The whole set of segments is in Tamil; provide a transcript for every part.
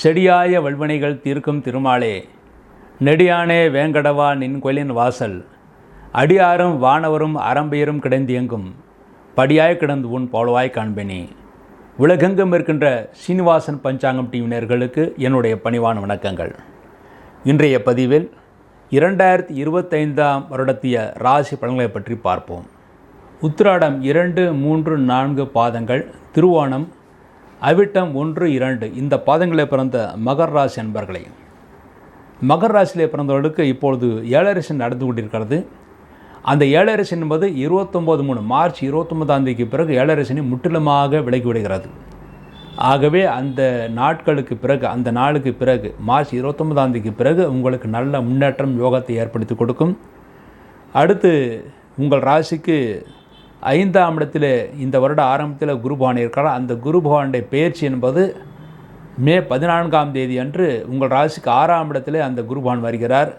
செடியாய வல்வினைகள் தீர்க்கும் திருமாலே நெடியானே வேங்கடவா நின் கோயிலின் வாசல் அடியாரும் வானவரும் அறம்பெயரும் கிடந்தியங்கும் படியாய் கிடந்து உன் போலவாய் காண்பேனி. உலகெங்கும் இருக்கின்ற சீனிவாசன் பஞ்சாங்கம் டிவினர்களுக்கு என்னுடைய பணிவான வணக்கங்கள். இன்றைய பதிவில் இரண்டாயிரத்தி இருபத்தைந்தாம் வருடத்திய ராசி பலன்களை பற்றி பார்ப்போம். உத்திராடம் இரண்டு மூன்று நான்கு பாதங்கள் திருவோணம் அவிட்டம் ஒன்று இரண்டு. இந்த பாதங்களை பிறந்த மகர் ராசி அன்பர்களே மகர் ராசியிலே பிறந்தவர்களுக்கு இப்பொழுது ஏழரசன் நடந்து கொண்டிருக்கிறது. அந்த ஏழரசன் என்பது இருபத்தொம்போது மூணு மார்ச் இருபத்தொன்பதாம் தேதிக்கு பிறகு ஏழரசனை முற்றிலுமாக விலகிவிடுகிறது ஆகவே அந்த நாட்களுக்கு பிறகு அந்த நாளுக்கு பிறகு மார்ச் இருபத்தொன்பதாம் தேதிக்கு பிறகு உங்களுக்கு நல்ல முன்னேற்றம் யோகத்தை ஏற்படுத்தி கொடுக்கும். அடுத்து உங்கள் ராசிக்கு ஐந்தாம் இடத்தில் இந்த வருட ஆரம்பத்தில் குரு பகவான் இருக்கிறார் அந்த குரு பகவானுடைய பெயர்ச்சி என்பது மே பதினான்காம் தேதி அன்று உங்கள் ராசிக்கு ஆறாம் இடத்துல அந்த குரு பகவான் வருகிறார்.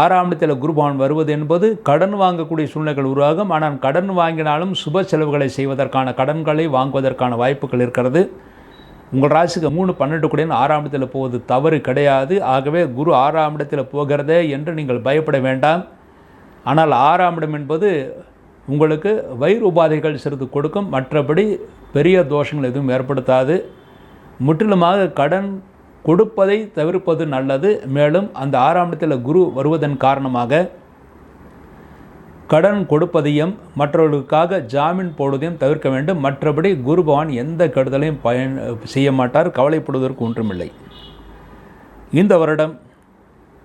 ஆறாம் இடத்தில் குரு பகவான் வருவது என்பது கடன் வாங்கக்கூடிய சூழ்நிலைகள் உருவாகும். ஆனால் கடன் வாங்கினாலும் சுப செலவுகளை செய்வதற்கான கடன்களை வாங்குவதற்கான வாய்ப்புகள் இருக்கிறது. உங்கள் ராசிக்கு மூணு பன்னெண்டு கூட ஆறாம் இடத்தில் போவது தவறு கிடையாது. ஆகவே குரு ஆறாம் இடத்தில் போகிறதே என்று நீங்கள் பயப்பட வேண்டாம். ஆனால் ஆறாம் இடம் என்பது உங்களுக்கு வயிறு உபாதைகள் சிறிது கொடுக்கும். மற்றபடி பெரிய தோஷங்கள் எதுவும் ஏற்படுத்தாது. முற்றிலுமாக கடன் கொடுப்பதை தவிர்ப்பது நல்லது. மேலும் அந்த ஆறாம் இடத்தில் குரு வருவதன் காரணமாக கடன் கொடுப்பதையும் மற்றவர்களுக்காக ஜாமீன் போடுவதையும் தவிர்க்க வேண்டும். மற்றபடி குரு பகவான் எந்த கெடுதலையும் பயன் செய்ய மாட்டார். கவலைப்படுவதற்கு ஒன்றுமில்லை. இந்த வருடம்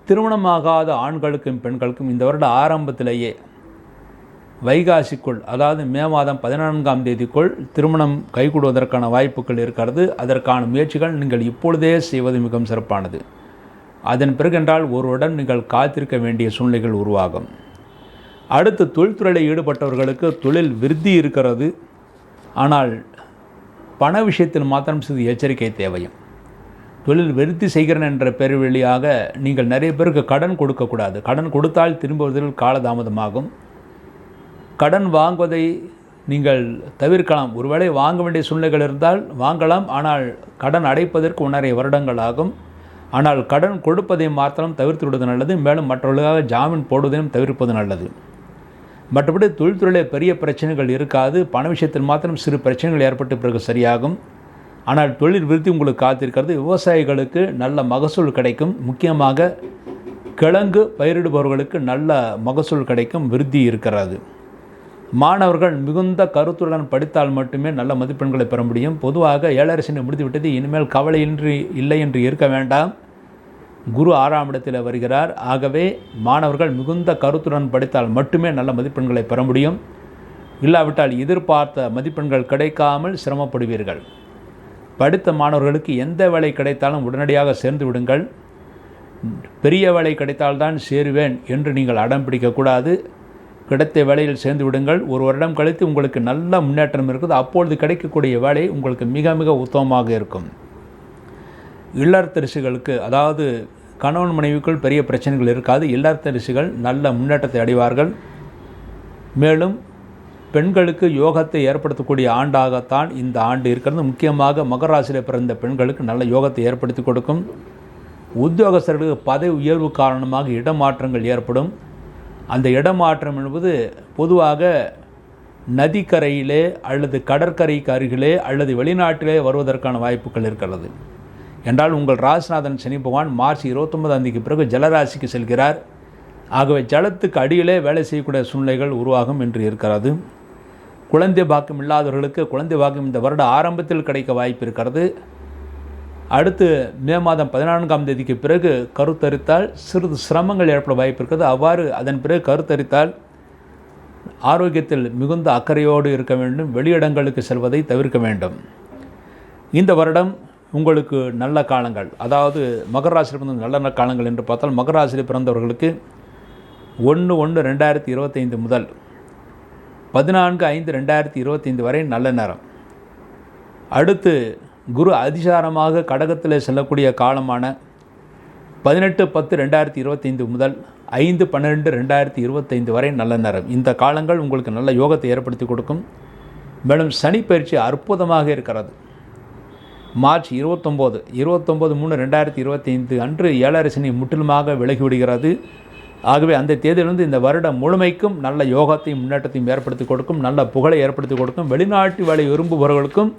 திருமணமாகாத ஆண்களுக்கும் பெண்களுக்கும் இந்த வருட ஆரம்பத்திலேயே வைகாசிக்குள் அதாவது மே மாதம் பதினான்காம் தேதிக்குள் திருமணம் கைகூடுவதற்கான வாய்ப்புகள் இருக்கிறது. அதற்கான முயற்சிகள் நீங்கள் இப்பொழுதே செய்வது மிகவும் சிறப்பானது. அதன் பிறகென்றால் ஒருவுடன் நீங்கள் காத்திருக்க வேண்டிய சூழ்நிலைகள் உருவாகும். அடுத்து தொழில்துறையில் ஈடுபட்டவர்களுக்கு தொழில் விருத்தி இருக்கிறது. ஆனால் பண விஷயத்தில் மாத்திரம் சிறிது எச்சரிக்கை தேவையும். தொழில் விருத்தி செய்கிறேன் என்ற பெரு வழியாக நீங்கள் நிறைய பேருக்கு கடன் கொடுக்கக்கூடாது. கடன் கொடுத்தால் திரும்புவதில் காலதாமதமாகும். கடன் வாங்குவதை நீங்கள் தவிர்க்கலாம். ஒருவேளை வாங்க வேண்டிய சூழ்நிலைகள் இருந்தால் வாங்கலாம். ஆனால் கடன் அடைப்பதற்கு ஒன்றரை வருடங்கள் ஆகும். ஆனால் கடன் கொடுப்பதை மாத்திரம் தவிர்த்து விடுவது நல்லது. மேலும் மற்றவர்களுக்காக ஜாமீன் போடுவதையும் தவிர்ப்பது நல்லது. மற்றபடி தொழில்துறையில் பெரிய பிரச்சனைகள் இருக்காது. பண விஷயத்தில் மாத்திரம் சிறு பிரச்சனைகள் ஏற்பட்டு பிறகு சரியாகும். ஆனால் தொழில் விருத்தி உங்களுக்கு காத்திருக்கிறது. விவசாயிகளுக்கு நல்ல மகசூல் கிடைக்கும். முக்கியமாக கிழங்கு பயிரிடுபவர்களுக்கு நல்ல மகசூல் கிடைக்கும். விருத்தி இருக்கிறது. மாணவர்கள் மிகுந்த கருத்துடன் படித்தால் மட்டுமே நல்ல மதிப்பெண்களை பெற முடியும். பொதுவாக ஏழரசனை முடித்துவிட்டது இனிமேல் கவலையின்றி இல்லை என்று இருக்க வேண்டாம். குரு ஆறாம் இடத்தில் வருகிறார். ஆகவே மாணவர்கள் மிகுந்த கருத்துடன் படித்தால் மட்டுமே நல்ல மதிப்பெண்களை பெற முடியும். இல்லாவிட்டால் எதிர்பார்த்த மதிப்பெண்கள் கிடைக்காமல் சிரமப்படுவீர்கள். படித்த மாணவர்களுக்கு எந்த வேலை கிடைத்தாலும் உடனடியாக சேர்ந்து விடுங்கள். பெரிய வேலை கிடைத்தால்தான் சேருவேன் என்று நீங்கள் அடம் பிடிக்கக்கூடாது. கிடைத்த வேலையில் சேர்ந்து விடுங்கள். ஒரு வருடம் கழித்து உங்களுக்கு நல்ல முன்னேற்றம் இருக்குது. அப்பொழுது கிடைக்கக்கூடிய வேலை உங்களுக்கு மிக மிக உத்தமமாக இருக்கும். இல்லத்தரிசிகளுக்கு அதாவது கணவன் மனைவிக்குள் பெரிய பிரச்சனைகள் இருக்காது. இல்லத்தரிசிகள் நல்ல முன்னேற்றத்தை அடைவார்கள். மேலும் பெண்களுக்கு யோகத்தை ஏற்படுத்தக்கூடிய ஆண்டாகத்தான் இந்த ஆண்டு இருக்கிறது. முக்கியமாக மகராசியில் பிறந்த பெண்களுக்கு நல்ல யோகத்தை ஏற்படுத்தி கொடுக்கும். உத்தியோகஸ்தர்களுக்கு பதவி உயர்வு காரணமாக இடமாற்றங்கள் ஏற்படும். அந்த இடமாற்றம் என்பது பொதுவாக நதிக்கரையிலே அல்லது கடற்கரைக்கு அருகிலே அல்லது வெளிநாட்டிலே வருவதற்கான வாய்ப்புகள் இருக்கிறது. என்றால் உங்கள் ராசிநாதன் சனி பகவான் மார்ச் இருபத்தொன்பதாம் தேதிக்கு பிறகு ஜலராசிக்கு செல்கிறார். ஆகவே ஜலத்துக்கு அடியிலே வேலை செய்யக்கூடிய சூழ்நிலைகள் உருவாகும் என்று இருக்கிறது. குழந்தை பாக்கியம் இல்லாதவர்களுக்கு குழந்தை பாக்கியம் இந்த வருட ஆரம்பத்தில் கிடைக்க வாய்ப்பு இருக்கிறது. அடுத்து மே மாதம் பதினான்காம் தேதிக்கு பிறகு கருத்தரித்தால் சிறிது சிரமங்கள் ஏற்பட வாய்ப்பு இருக்கிறது. அவ்வாறு அதன் பிறகு கருத்தரித்தால் ஆரோக்கியத்தில் மிகுந்த அக்கறையோடு இருக்க வேண்டும். வெளியிடங்களுக்கு செல்வதை தவிர்க்க வேண்டும். இந்த வருடம் உங்களுக்கு நல்ல காலங்கள். அதாவது மகர ராசியில் பிறந்த நல்ல நல்ல காலங்கள் என்று பார்த்தால் மகர ராசியில் பிறந்தவர்களுக்கு ஒன்று ஒன்று ரெண்டாயிரத்தி இருபத்தைந்து முதல் பதினான்கு ஐந்து ரெண்டாயிரத்தி இருபத்தைந்து வரை நல்ல நேரம். அடுத்து குரு அதிசாரமாக கடகத்தில் செல்லக்கூடிய காலமான பதினெட்டு பத்து ரெண்டாயிரத்தி இருபத்தைந்து முதல் ஐந்து பன்னிரெண்டு ரெண்டாயிரத்தி இருபத்தைந்து வரை நல்ல நேரம். இந்த காலங்கள் உங்களுக்கு நல்ல யோகத்தை ஏற்படுத்தி கொடுக்கும். மேலும் சனி பயிற்சி அற்புதமாக இருக்கிறது. மார்ச் இருபத்தொம்போது இருபத்தொம்போது மூணு ரெண்டாயிரத்தி இருபத்தைந்து அன்று ஏழரை சனி முற்றிலுமாக விலகிவிடுகிறது ஆகவே அந்த தேதியிலிருந்து இந்த வருடம் முழுமைக்கும் நல்ல யோகத்தையும் முன்னேற்றத்தையும் ஏற்படுத்தி கொடுக்கும் நல்ல புகழை ஏற்படுத்தி கொடுக்கும். வெளிநாட்டு வேலை விரும்புபவர்களுக்கும்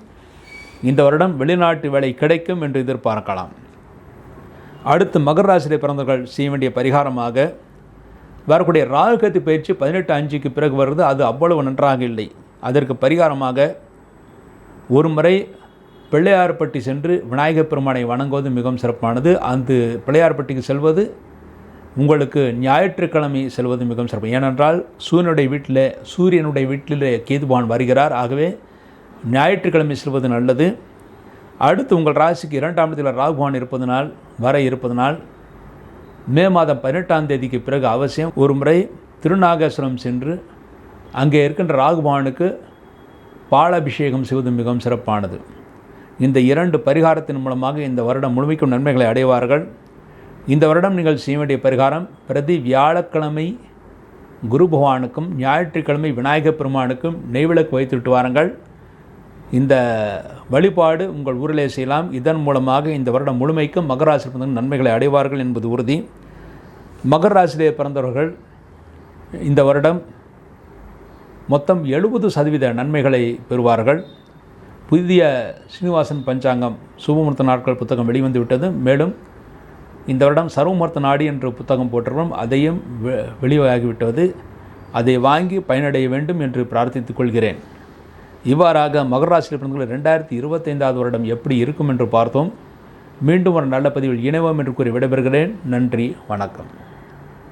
இந்த வருடம் வெளிநாட்டு வேலை கிடைக்கும் என்று எதிர்பார்க்கலாம். அடுத்து மகர ராசியிலே பிறந்தவர்கள் செய்ய வேண்டிய பரிகாரமாக வரக்கூடிய ராகுகத்து பயிற்சி பதினெட்டு அஞ்சுக்கு பிறகு வருது அது அவ்வளவு நன்றாக இல்லை. அதற்கு பரிகாரமாக ஒரு முறை பிள்ளையார்பட்டி சென்று விநாயகப் பெருமானை வணங்குவது மிகவும் சிறப்பானது. அந்த பிள்ளையார்பட்டிக்கு செல்வது உங்களுக்கு ஞாயிற்றுக்கிழமை செல்வது மிகவும் சிறப்பு. ஏனென்றால் சூரியனுடைய வீட்டில் சூரியனுடைய வீட்டிலே கேதுபான் வருகிறார். ஆகவே ஞாயிற்றுக்கிழமை செல்வது நல்லது. அடுத்து உங்கள் ராசிக்கு இரண்டாம் இடத்தில் ராகுவான் இருப்பதனால் வர இருப்பதனால் மே மாதம் பதினெட்டாம் தேதிக்கு பிறகு அவசியம் ஒரு முறை திருநாகேஸ்வரம் சென்று அங்கே இருக்கின்ற ராகுவானுக்கு பாலாபிஷேகம் செய்வது மிகவும் சிறப்பானது. இந்த இரண்டு பரிகாரத்தின் மூலமாக இந்த வருடம் முழுமைக்கும் நன்மைகளை அடைவார்கள். இந்த வருடம் நீங்கள் செய்ய வேண்டிய பரிகாரம் பிரதி வியாழக்கிழமை குரு பகவானுக்கும் ஞாயிற்றுக்கிழமை விநாயகப் பெருமானுக்கும் நெய்விளக்கு வைத்துவிட்டு வாருங்கள். இந்த வழிபாடு உங்கள் ஊரிலே செய்யலாம். இதன் மூலமாக இந்த வருடம் முழுமைக்கும் மகர பிறந்த நன்மைகளை அடைவார்கள் என்பது உறுதி. மகர ராசியிலே பிறந்தவர்கள் இந்த வருடம் மொத்தம் எழுபது சதவீத நன்மைகளை பெறுவார்கள். புதிய ஸ்ரீனிவாசன் பஞ்சாங்கம் சுபமுகூர்த்த நாட்கள் புத்தகம் வெளிவந்து விட்டது. மேலும் இந்த வருடம் சர்வமுகூர்த்த நாடி என்ற புத்தகம் போட்டிருக்கிறோம். அதையும் வெ- வெளியாகிவிட்டது. அதை வாங்கி பயனடைய வேண்டும் என்று பிரார்த்தித்துக் கொள்கிறேன். இவ்வாறாக மகர பிறந்தவர்கள் ரெண்டாயிரத்தி இருபத்தைந்தாவது வருடம் எப்படி இருக்கும் என்று பார்த்தோம். மீண்டும் ஒரு நல்ல பதிவில் இணைவோம் என்று கூறி விடைபெறுகிறேன். நன்றி வணக்கம்.